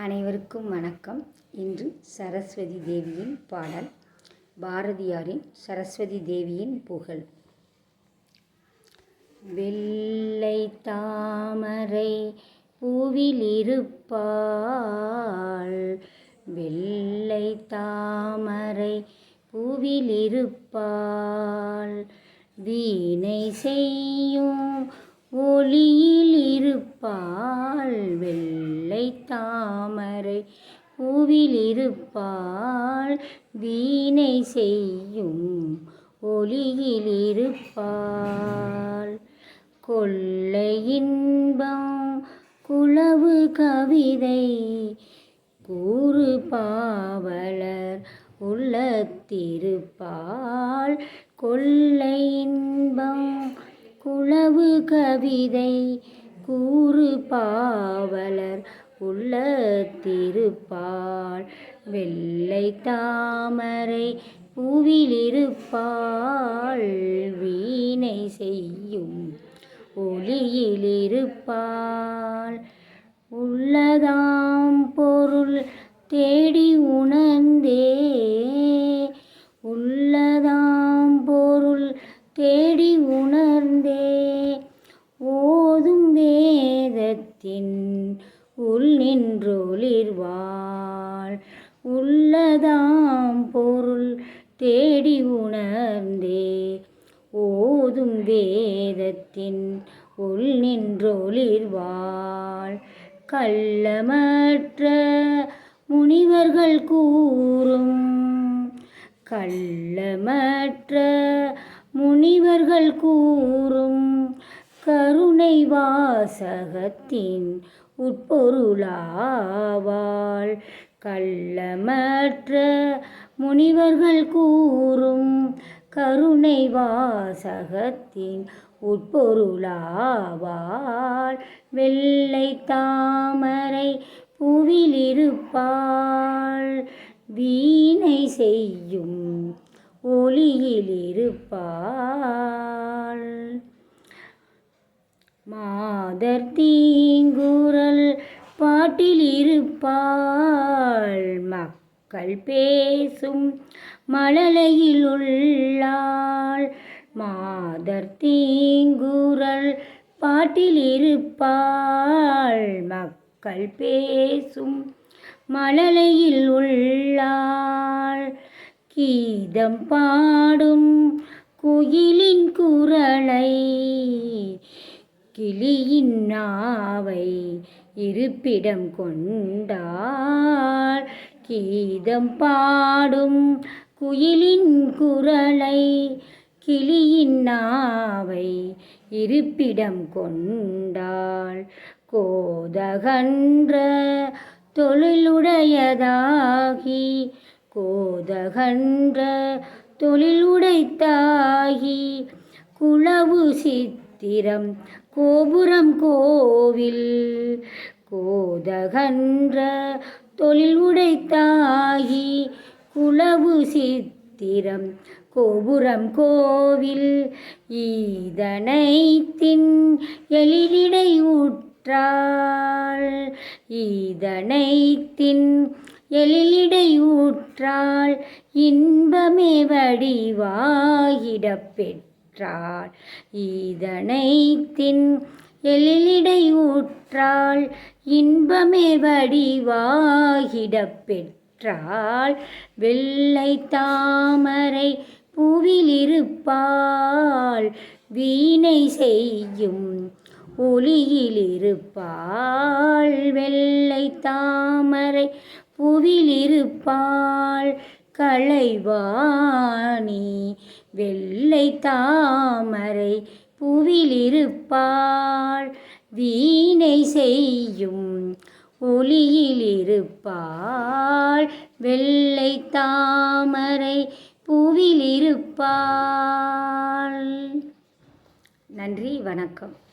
அனைவருக்கும் வணக்கம். இன்று சரஸ்வதி தேவியின் பாடல் பாரதியாரின் சரஸ்வதி தேவியின் புகழ். வெள்ளை தாமரை பூவிலிருப்பாள். வெள்ளை தாமரை பூவிலிருப்பாள். வீணை செய்யும் ஒளியில் இருப்பாள் வெள்ளை தாமரை பூவிலிருப்பாள். வீணை செய்யும் ஒளியிலிருப்பாள். கொள்ளை இன்பம் குளவு கவிதை கூறு பாவலர் உள்ளத்திருப்பாள். கொள்ளை இன்பம் குளவு கவிதை கூறு பாவலர் உள்ளத்திருப்பாள் வெள்ளை தாமரை பூவிலிருப்பாள். வீணை செய்யும் ஒளியிலிருப்பாள். உள்ளதாம் பொருள் தேடி உணர்ந்தே. உள்ளதாம் பொருள் தேடி உணர்ந்தே. ஓதும் வேதத்தின் உள் நின்றொளிர்வாள். உள்ளதாம் பொருள் தேடி உணர்ந்தே. ஓதும் வேதத்தின் உள் நின்றொளிர்வாள். கள்ளமற்ற முனிவர்கள் கூறும் கள்ளமற்ற முனிவர்கள் கூறும் கருணை வாசகத்தின் உட்பொருளாவாள். கள்ளமற்ற முனிவர்கள் கூறும் கருணை வாசகத்தின் உட்பொருளாவாள். வெள்ளை தாமரை புவிலிருப்பாள் வீணை செய்யும் ஒளியிலிருப்பாள். மாதர் தீங்குரல் பாட்டில் இருப்பாள். மக்கள் பேசும் மழலையில் உள்ளாள். மாதர் தீங்குரல் பாட்டில் இருப்பாள். மக்கள் பேசும் மழலையில் உள்ளாள். கீதம் பாடும் குயிலின் குரலை கிளியின் நாவை இருப்பிடம் கொண்டாள். கீதம் பாடும் குயிலின் குரலை கிளியின் நாவை இருப்பிடம் கொண்டாள். கோதகன்ற தொழிலுடையதாகி கோதகன்ற தொழிலுடைத்தாகி குளவு குளவு சித்திரம் கோபுரம் கோவில். கோதகன்ற தொழில் உடைத்தாகி குளவு சித்திரம் கோபுரம் கோவில். ஈதனைத்தின் எழிலிடை ஊற்றாள். ஈதனைத்தின் எழிலிடை ஊற்றாள். இன்பமே வடிவாகிடப் இதனை தின் எழிலிடை ஊற்றாள் இன்பமே வடிவாகிடப் பெற்றாள். வெள்ளை தாமரை பூவிலிருப்பாள் வீணை செய்யும் ஒளியிலிருப்பாள் வெள்ளை தாமரை புவிலிருப்பாள் களைவாணி வெள்ளை தாமரை புவிலிருப்பாள் வீணை செய்யும் ஒளியில் இருப்பாள் வெள்ளை தாமரை புவிலிருப்பாள் நன்றி வணக்கம்.